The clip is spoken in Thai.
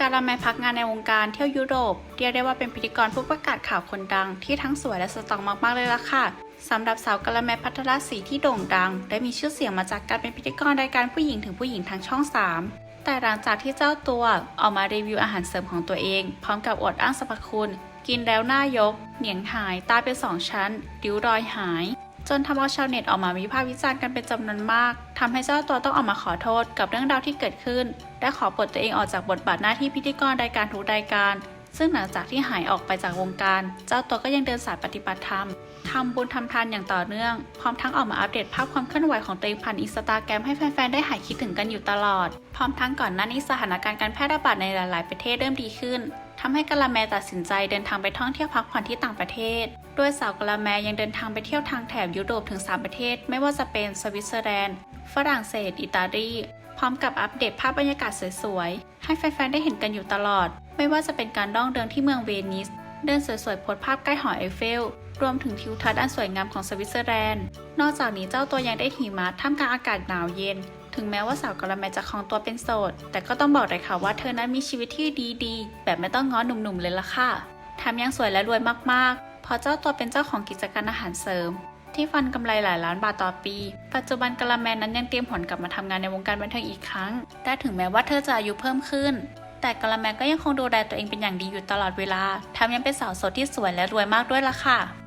การละแมพักงานในวงการเที่ยวยุโรปเรียกได้ว่าเป็นพิธีกรผู้ประกาศข่าวคนดังที่ทั้งสวยและสตองมาก ๆ เลยล่ะค่ะสำหรับสาวกาละแมพัทรศรีที่โด่งดังได้มีชื่อเสียงมาจากการเป็นพิธีกรรายการผู้หญิงถึงผู้หญิงทางช่อง 3 แต่หลังจากที่เจ้าตัวออกมารีวิวอาหารเสริมของตัวเอง พร้อมกับอวดอ้างสรรพคุณ กินแล้วหน้ายก เหนียงหายตาเป็นสองชั้นริ้วรอยหาย จนทำเอาชาวเน็ตออกมาวิพากษ์วิจารณ์กันเป็นจำนวนมากทำให้เจ้าตัวต้องออกมาขอโทษกับเรื่องราวที่เกิดขึ้น และขอปลดตัวเองออกจากบทบาทหน้าที่พิธีกรรายการทุกรายการ ซึ่งหลังจากที่หายออกไปจากวงการ เจ้าตัวก็ยังเดินสายปฏิบัติธรรมทำบุญทำทานอย่างต่อเนื่อง พร้อมทั้งออกมาอัปเดตภาพความเคลื่อนไหวของตัวเองผ่านอินสตาแกรมให้แฟนๆ ได้หายคิดถึงกันอยู่ตลอด พร้อมทั้งก่อนหน้านี้สถานการณ์การแพร่ระบาดในหลาย ๆ ประเทศเริ่มดีขึ้น ทำให้กะละแมตัดสินใจเดินทางไปท่องเที่ยวพักผ่อนที่ต่างประเทศ โดยสาวกะละแมยังเดินทางไปเที่ยวทางแถบยุโรปถึง 3 ประเทศ ไม่ว่าจะเป็นสวิตเซอร์แลนด์ ฝรั่งเศส อิตาลี พร้อมกับอัปเดตภาพบรรยากาศสวยๆ ให้แฟนๆ ได้เห็นกันอยู่ตลอด ไม่ว่าจะเป็นการล่องเดินที่เมืองเวนิส เดินสวยๆโพสภาพใกล้หอไอเฟล รวมถึงทิวทัศน์อันสวยงามของสวิตเซอร์แลนด์ นอกจากนี้เจ้าตัวยังได้หิมะท่ามกลางอากาศหนาวเย็น ถึงแม้ว่าสาวกะละแมจะครองตัวเป็นโสด แต่ก็ต้องบอกเลยค่ะว่าเธอนั้นมีชีวิตที่ดีๆ แบบไม่ต้องง้อหนุ่มๆเลยล่ะค่ะแถมยังสวยและรวยมากๆพราะเจ้าตัวเป็นเจ้าของกิจการอาหารเสริม ที่ฟันกำไรหลายล้านบาทต่อปี ปัจจุบันกะละแมนั้นยังเตรียมผลกลับมาทำงานในวงการบันเทิงอีกครั้ง แต่ถึงแม้ว่าเธอจะอายุเพิ่มขึ้น แต่กะละแมก็ยังคงดูแลตัวเองเป็นอย่างดีอยู่ตลอดเวลาแถมยังเป็นสาวโสดที่สวยและรวยมากด้วยล่ะค่ะ